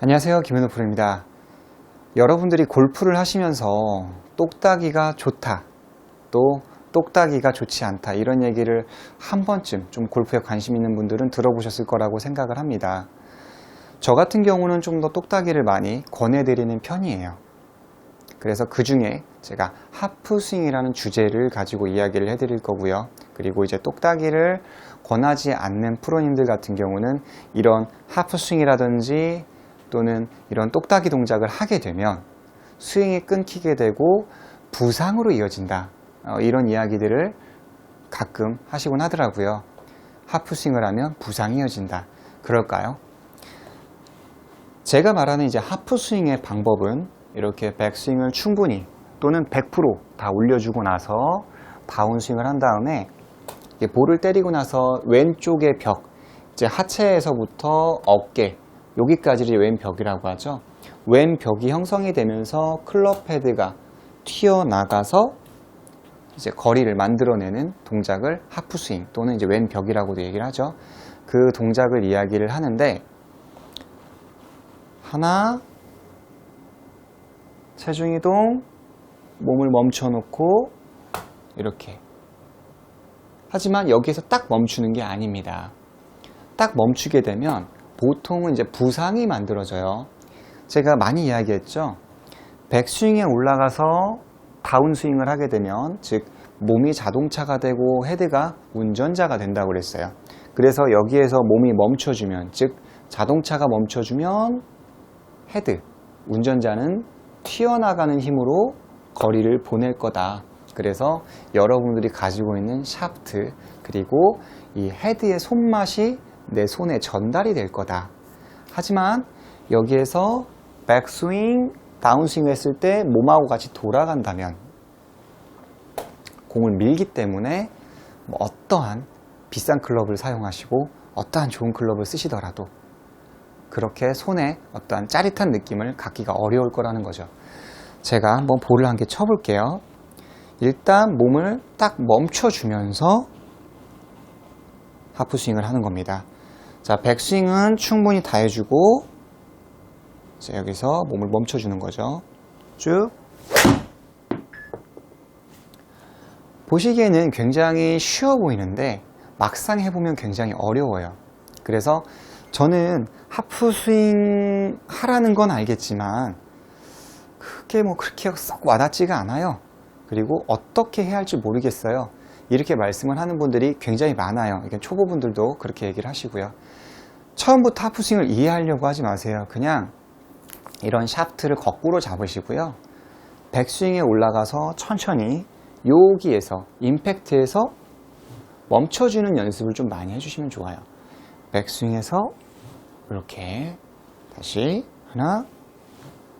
안녕하세요. 김현우 프로입니다. 여러분들이 골프를 하시면서 똑딱이가 좋다, 또 똑딱이가 좋지 않다, 이런 얘기를 한 번쯤 좀 골프에 관심 있는 분들은 들어보셨을 거라고 생각을 합니다. 저 같은 경우는 좀 더 똑딱이를 많이 권해드리는 편이에요. 그래서 그 중에 제가 하프 스윙이라는 주제를 가지고 이야기를 해드릴 거고요. 그리고 이제 똑딱이를 권하지 않는 프로님들 같은 경우는 이런 하프 스윙이라든지 또는 이런 똑딱이 동작을 하게 되면 스윙이 끊기게 되고 부상으로 이어진다. 어, 이런 이야기들을 가끔 하시곤 하더라고요. 하프 스윙을 하면 부상이 이어진다. 그럴까요? 제가 말하는 이제 하프 스윙의 방법은 이렇게 백스윙을 충분히 또는 100%다 올려주고 나서 다운 스윙을 한 다음에 볼을 때리고 나서 왼쪽의 벽, 이제 하체에서부터 어깨, 여기까지를 왼벽이라고 하죠. 왼벽이 형성이 되면서 클럽 헤드가 튀어나가서 이제 거리를 만들어내는 동작을 하프 스윙 또는 이제 왼벽이라고도 얘기를 하죠. 그 동작을 이야기를 하는데 하나 체중 이동 몸을 멈춰 놓고 이렇게 하지만 여기에서 딱 멈추는 게 아닙니다. 딱 멈추게 되면 보통은 이제 부상이 만들어져요. 제가 많이 이야기했죠. 백스윙에 올라가서 다운스윙을 하게 되면 즉 몸이 자동차가 되고 헤드가 운전자가 된다고 그랬어요. 그래서 여기에서 몸이 멈춰주면 즉 자동차가 멈춰주면 헤드 운전자는 튀어나가는 힘으로 거리를 보낼 거다. 그래서 여러분들이 가지고 있는 샤프트 그리고 이 헤드의 손맛이 내 손에 전달이 될 거다. 하지만 여기에서 백스윙, 다운스윙 했을 때 몸하고 같이 돌아간다면 공을 밀기 때문에 뭐 어떠한 비싼 클럽을 사용하시고 어떠한 좋은 클럽을 쓰시더라도 그렇게 손에 어떠한 짜릿한 느낌을 갖기가 어려울 거라는 거죠. 제가 한번 볼을 한 개 쳐볼게요. 일단 몸을 딱 멈춰주면서 하프 스윙을 하는 겁니다. 자, 백스윙은 충분히 다 해주고, 자, 여기서 몸을 멈춰주는 거죠. 쭉. 보시기에는 굉장히 쉬워 보이는데, 막상 해보면 굉장히 어려워요. 그래서 저는 하프 스윙 하라는 건 알겠지만, 크게 뭐 그렇게 썩 와닿지가 않아요. 그리고 어떻게 해야 할지 모르겠어요. 이렇게 말씀을 하는 분들이 굉장히 많아요. 초보분들도 그렇게 얘기를 하시고요. 처음부터 하프스윙을 이해하려고 하지 마세요. 그냥 이런 샤프트를 거꾸로 잡으시고요. 백스윙에 올라가서 천천히 여기에서 임팩트에서 멈춰주는 연습을 좀 많이 해주시면 좋아요. 백스윙에서 이렇게 다시 하나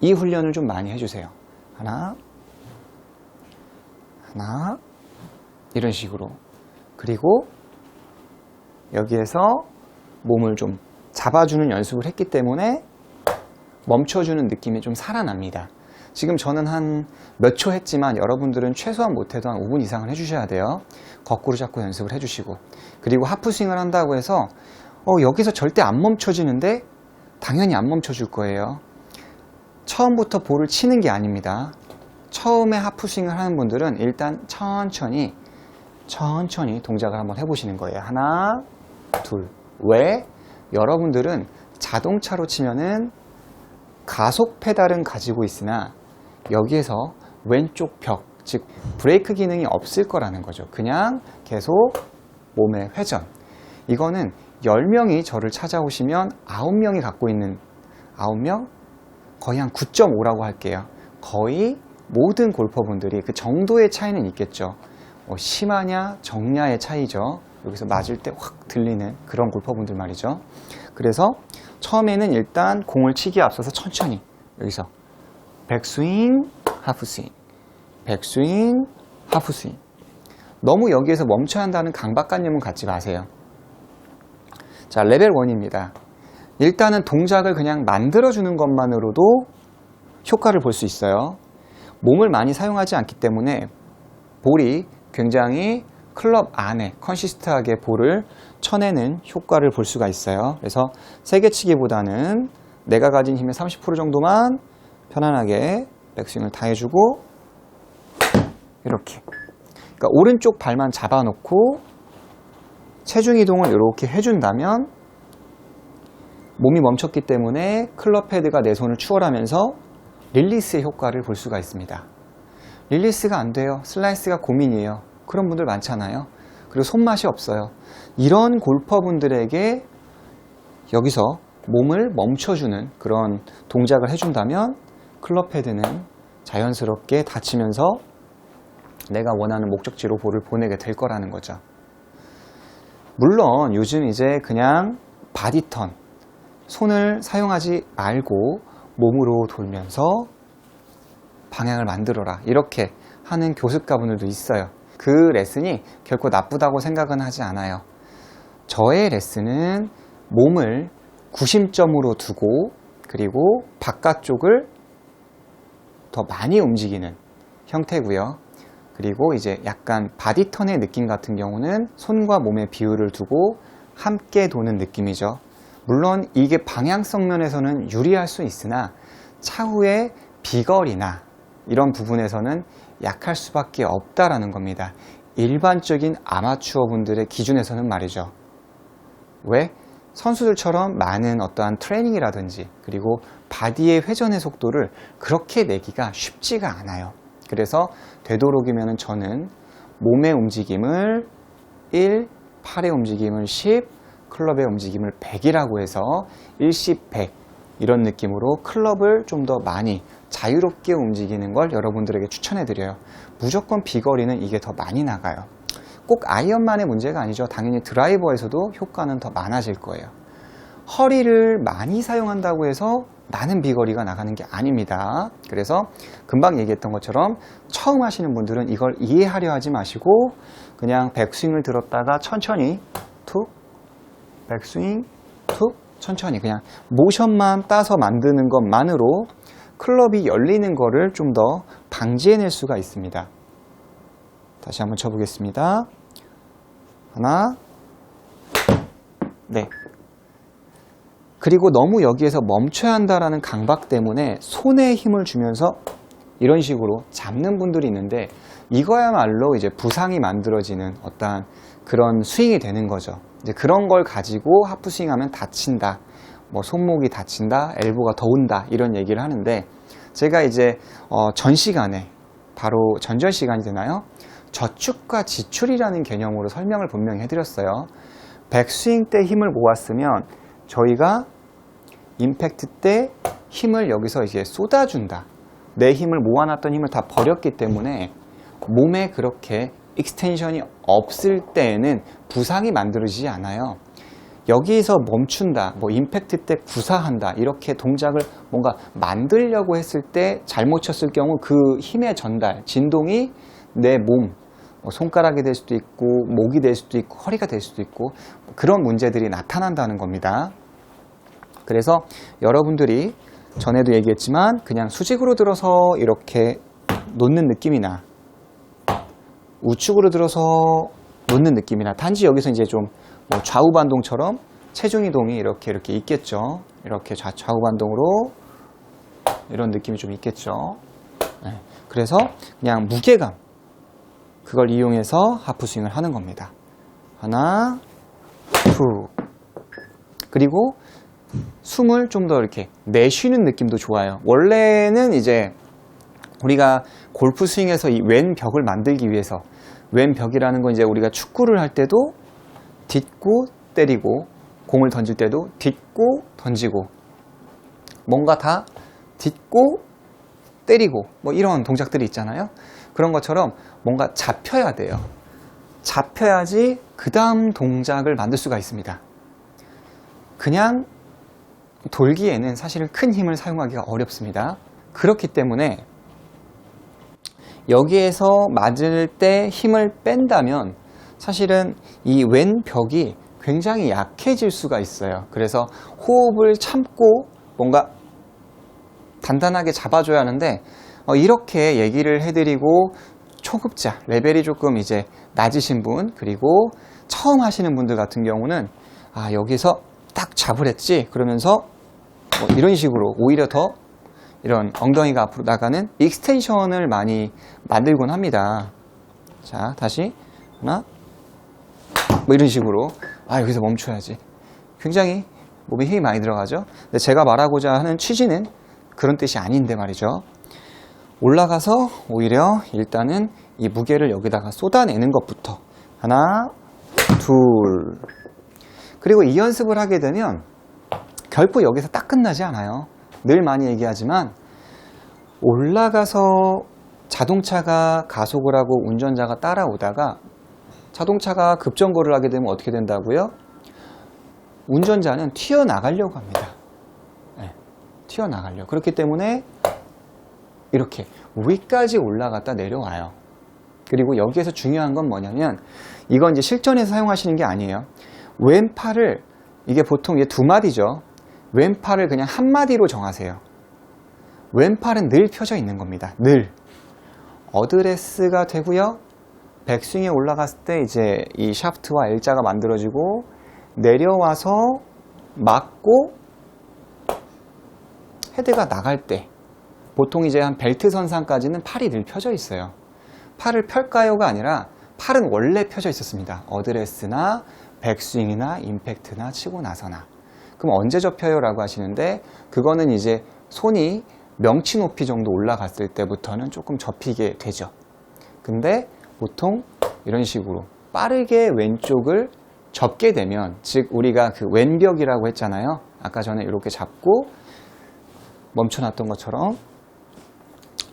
이 훈련을 좀 많이 해주세요. 하나 하나 이런 식으로 그리고 여기에서 몸을 좀 잡아주는 연습을 했기 때문에 멈춰주는 느낌이 좀 살아납니다. 지금 저는 한 몇 초 했지만 여러분들은 최소한 못해도 한 5분 이상을 해주셔야 돼요. 거꾸로 잡고 연습을 해주시고 그리고 하프 스윙을 한다고 해서 어, 여기서 절대 안 멈춰지는데 당연히 안 멈춰줄 거예요. 처음부터 볼을 치는 게 아닙니다. 처음에 하프 스윙을 하는 분들은 일단 천천히 천천히 동작을 한번 해보시는 거예요. 하나, 둘. 왜? 여러분들은 자동차로 치면은 가속 페달은 가지고 있으나 여기에서 왼쪽 벽, 즉 브레이크 기능이 없을 거라는 거죠. 그냥 계속 몸의 회전. 이거는 10명이 저를 찾아오시면 9명이 갖고 있는 9명? 거의 한 9.5라고 할게요. 거의 모든 골퍼분들이 그 정도의 차이는 있겠죠. 뭐 심하냐, 정냐의 차이죠. 여기서 맞을 때 확 들리는 그런 골퍼분들 말이죠. 그래서 처음에는 일단 공을 치기에 앞서서 천천히 여기서 백스윙, 하프스윙, 백스윙, 하프스윙. 너무 여기에서 멈춰야 한다는 강박관념은 갖지 마세요. 자, 레벨 1입니다. 일단은 동작을 그냥 만들어주는 것만으로도 효과를 볼 수 있어요. 몸을 많이 사용하지 않기 때문에 볼이 굉장히 클럽 안에 컨시스트하게 볼을 쳐내는 효과를 볼 수가 있어요. 그래서 세게 치기보다는 내가 가진 힘의 30% 정도만 편안하게 백스윙을 다 해주고 이렇게 그러니까 오른쪽 발만 잡아놓고 체중 이동을 이렇게 해준다면 몸이 멈췄기 때문에 클럽 헤드가 내 손을 추월하면서 릴리스의 효과를 볼 수가 있습니다. 릴리스가 안 돼요. 슬라이스가 고민이에요. 그런 분들 많잖아요. 그리고 손맛이 없어요. 이런 골퍼분들에게 여기서 몸을 멈춰주는 그런 동작을 해준다면 클럽 헤드는 자연스럽게 닫히면서 내가 원하는 목적지로 볼을 보내게 될 거라는 거죠. 물론 요즘 이제 그냥 바디턴, 손을 사용하지 말고 몸으로 돌면서 방향을 만들어라. 이렇게 하는 교습가분들도 있어요. 그 레슨이 결코 나쁘다고 생각은 하지 않아요. 저의 레슨은 몸을 구심점으로 두고 그리고 바깥쪽을 더 많이 움직이는 형태고요. 그리고 이제 약간 바디턴의 느낌 같은 경우는 손과 몸의 비율을 두고 함께 도는 느낌이죠. 물론 이게 방향성 면에서는 유리할 수 있으나 차후에 비거리나 이런 부분에서는 약할 수밖에 없다라는 겁니다. 일반적인 아마추어 분들의 기준에서는 말이죠. 왜? 선수들처럼 많은 어떠한 트레이닝이라든지 그리고 바디의 회전의 속도를 그렇게 내기가 쉽지가 않아요. 그래서 되도록이면 저는 몸의 움직임을 1, 팔의 움직임을 10, 클럽의 움직임을 100이라고 해서 110, 100 이런 느낌으로 클럽을 좀 더 많이 자유롭게 움직이는 걸 여러분들에게 추천해 드려요. 무조건 비거리는 이게 더 많이 나가요. 꼭 아이언만의 문제가 아니죠. 당연히 드라이버에서도 효과는 더 많아질 거예요. 허리를 많이 사용한다고 해서 많은 비거리가 나가는 게 아닙니다. 그래서 금방 얘기했던 것처럼 처음 하시는 분들은 이걸 이해하려 하지 마시고 그냥 백스윙을 들었다가 천천히 툭 백스윙 툭 천천히 그냥 모션만 따서 만드는 것만으로 클럽이 열리는 거를 좀더 방지해낼 수가 있습니다. 다시 한번 쳐보겠습니다. 하나, 네. 그리고 너무 여기에서 멈춰야 한다라는 강박 때문에 손에 힘을 주면서 이런 식으로 잡는 분들이 있는데 이거야말로 이제 부상이 만들어지는 어떠한 그런 스윙이 되는 거죠. 이제 그런 걸 가지고 하프 스윙하면 다친다. 뭐 손목이 다친다, 엘보가 더운다 이런 얘기를 하는데 제가 이제 어, 전 시간에 바로 전전 시간이 되나요? 저축과 지출이라는 개념으로 설명을 분명히 해드렸어요. 백스윙 때 힘을 모았으면 저희가 임팩트 때 힘을 여기서 이제 쏟아준다. 내 힘을 모아놨던 힘을 다 버렸기 때문에 몸에 그렇게 익스텐션이 없을 때에는 부상이 만들어지지 않아요. 여기서 멈춘다, 뭐 임팩트 때 구사한다, 이렇게 동작을 뭔가 만들려고 했을 때 잘못 쳤을 경우 그 힘의 전달, 진동이 내 몸, 뭐 손가락이 될 수도 있고, 목이 될 수도 있고, 허리가 될 수도 있고, 그런 문제들이 나타난다는 겁니다. 그래서 여러분들이 전에도 얘기했지만 그냥 수직으로 들어서 이렇게 놓는 느낌이나 우측으로 들어서 놓는 느낌이나 단지 여기서 이제 좀 뭐 좌우 반동처럼 체중 이동이 이렇게 이렇게 있겠죠. 이렇게 좌, 좌우 반동으로 이런 느낌이 좀 있겠죠. 네. 그래서 그냥 무게감 그걸 이용해서 하프 스윙을 하는 겁니다. 하나, 둘. 그리고 숨을 좀 더 이렇게 내쉬는 느낌도 좋아요. 원래는 이제 우리가 골프 스윙에서 이 왼 벽을 만들기 위해서 왼 벽이라는 건 이제 우리가 축구를 할 때도 딛고 때리고 공을 던질 때도 딛고 던지고 뭔가 다 딛고 때리고 뭐 이런 동작들이 있잖아요. 그런 것처럼 뭔가 잡혀야 돼요. 잡혀야지 그 다음 동작을 만들 수가 있습니다. 그냥 돌기에는 사실은 큰 힘을 사용하기가 어렵습니다. 그렇기 때문에 여기에서 맞을 때 힘을 뺀다면 사실은 이 왼 벽이 굉장히 약해질 수가 있어요. 그래서 호흡을 참고 뭔가 단단하게 잡아줘야 하는데 어, 이렇게 얘기를 해드리고 초급자 레벨이 조금 이제 낮으신 분 그리고 처음 하시는 분들 같은 경우는 아 여기서 딱 잡으랬지 그러면서 뭐 이런 식으로 오히려 더 이런 엉덩이가 앞으로 나가는 익스텐션을 많이 만들곤 합니다. 자, 다시 하나, 뭐 이런 식으로 아 여기서 멈춰야지. 굉장히 몸에 힘이 많이 들어가죠. 근데 제가 말하고자 하는 취지는 그런 뜻이 아닌데 말이죠. 올라가서 오히려 일단은 이 무게를 여기다가 쏟아내는 것부터 하나, 둘. 그리고 이 연습을 하게 되면 결코 여기서 딱 끝나지 않아요. 늘 많이 얘기하지만 올라가서 자동차가 가속을 하고 운전자가 따라오다가 자동차가 급정거를 하게 되면 어떻게 된다고요? 운전자는 튀어나가려고 합니다. 네, 튀어나가려고. 그렇기 때문에 이렇게 위까지 올라갔다 내려와요. 그리고 여기에서 중요한 건 뭐냐면 이건 이제 실전에서 사용하시는 게 아니에요. 왼팔을 이게 보통 이게 두 마디죠. 왼팔을 그냥 한 마디로 정하세요. 왼팔은 늘 펴져 있는 겁니다. 늘. 어드레스가 되고요. 백스윙에 올라갔을 때 이제 이 샤프트와 L자가 만들어지고 내려와서 맞고 헤드가 나갈 때 보통 이제 한 벨트 선상까지는 팔이 늘 펴져 있어요. 팔을 펼까요가 아니라 팔은 원래 펴져 있었습니다. 어드레스나 백스윙이나 임팩트나 치고 나서나. 그럼 언제 접혀요? 라고 하시는데 그거는 이제 손이 명치 높이 정도 올라갔을 때부터는 조금 접히게 되죠. 근데 보통 이런 식으로 빠르게 왼쪽을 접게 되면 즉 우리가 그 왼벽이라고 했잖아요. 아까 전에 이렇게 잡고 멈춰놨던 것처럼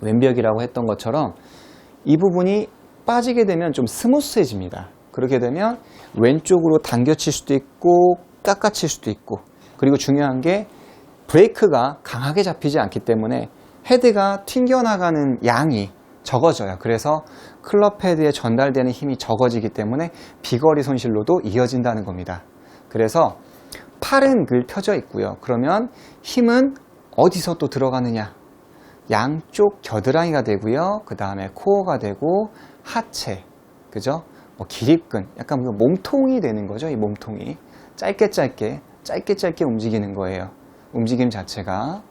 왼벽이라고 했던 것처럼 이 부분이 빠지게 되면 좀 스무스해집니다. 그렇게 되면 왼쪽으로 당겨칠 수도 있고 깎아칠 수도 있고 그리고 중요한 게 브레이크가 강하게 잡히지 않기 때문에 헤드가 튕겨나가는 양이 적어져요. 그래서 클럽 헤드에 전달되는 힘이 적어지기 때문에 비거리 손실로도 이어진다는 겁니다. 그래서 팔은 늘 펴져 있고요. 그러면 힘은 어디서 또 들어가느냐? 양쪽 겨드랑이가 되고요. 그 다음에 코어가 되고 하체, 그죠? 뭐 기립근, 약간 그 몸통이 되는 거죠. 이 몸통이 짧게 짧게 짧게 짧게 움직이는 거예요. 움직임 자체가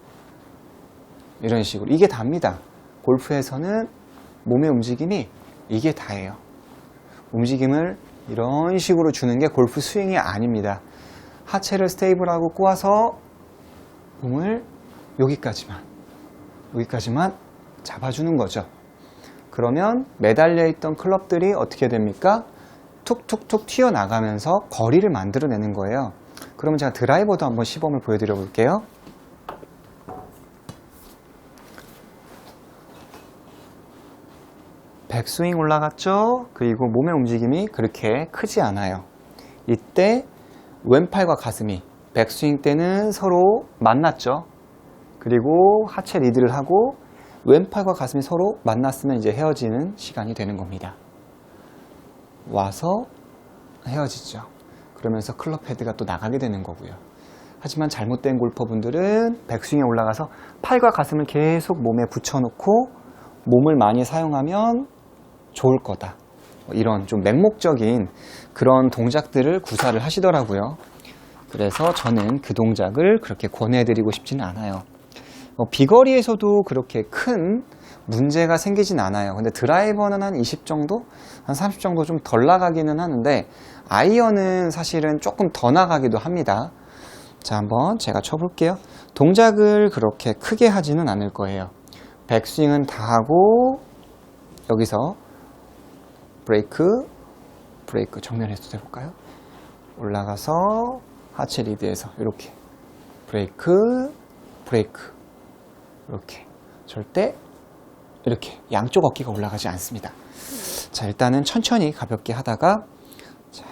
이런 식으로 이게 답니다. 골프에서는 몸의 움직임이 이게 다예요. 움직임을 이런 식으로 주는 게 골프 스윙이 아닙니다. 하체를 스테이블하고 꼬아서 몸을 여기까지만 여기까지만 잡아주는 거죠. 그러면 매달려 있던 클럽들이 어떻게 됩니까? 툭툭툭 튀어나가면서 거리를 만들어내는 거예요. 그러면 제가 드라이버도 한번 시범을 보여드려 볼게요. 백스윙 올라갔죠? 그리고 몸의 움직임이 그렇게 크지 않아요. 이때 왼팔과 가슴이 백스윙 때는 서로 만났죠. 그리고 하체 리드를 하고 왼팔과 가슴이 서로 만났으면 이제 헤어지는 시간이 되는 겁니다. 와서 헤어지죠. 그러면서 클럽 헤드가 또 나가게 되는 거고요. 하지만 잘못된 골퍼분들은 백스윙에 올라가서 팔과 가슴을 계속 몸에 붙여놓고 몸을 많이 사용하면 좋을 거다. 뭐 이런 좀 맹목적인 그런 동작들을 구사를 하시더라고요. 그래서 저는 그 동작을 그렇게 권해드리고 싶지는 않아요. 뭐 비거리에서도 그렇게 큰 문제가 생기진 않아요. 근데 드라이버는 한 20 정도? 한 30 정도 좀 덜 나가기는 하는데 아이언은 사실은 조금 더 나가기도 합니다. 자, 한번 제가 쳐볼게요. 동작을 그렇게 크게 하지는 않을 거예요. 백스윙은 다 하고 여기서 브레이크, 브레이크 정면에서 해볼까요? 올라가서 하체 리드에서 이렇게 브레이크, 브레이크 이렇게 절대 이렇게 양쪽 어깨가 올라가지 않습니다. 자 일단은 천천히 가볍게 하다가 자,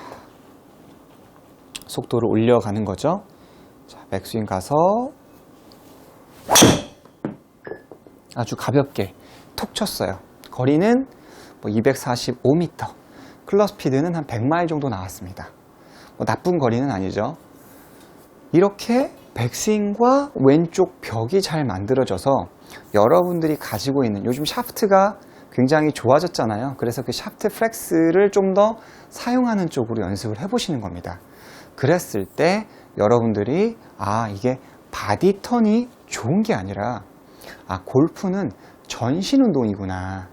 속도를 올려가는 거죠. 자 백스윙 가서 아주 가볍게 톡 쳤어요. 거리는 뭐 245m, 클럽 스피드는 한 100마일 정도 나왔습니다. 뭐 나쁜 거리는 아니죠. 이렇게 백스윙과 왼쪽 벽이 잘 만들어져서 여러분들이 가지고 있는 요즘 샤프트가 굉장히 좋아졌잖아요. 그래서 그 샤프트 플렉스를 좀 더 사용하는 쪽으로 연습을 해보시는 겁니다. 그랬을 때 여러분들이 아 이게 바디 턴이 좋은 게 아니라 아, 골프는 전신 운동이구나.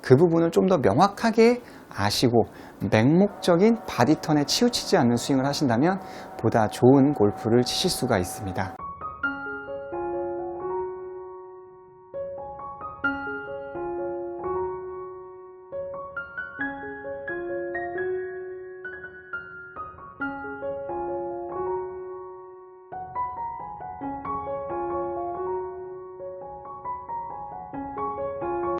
그 부분을 좀 더 명확하게 아시고 맹목적인 바디 턴에 치우치지 않는 스윙을 하신다면 보다 좋은 골프를 치실 수가 있습니다.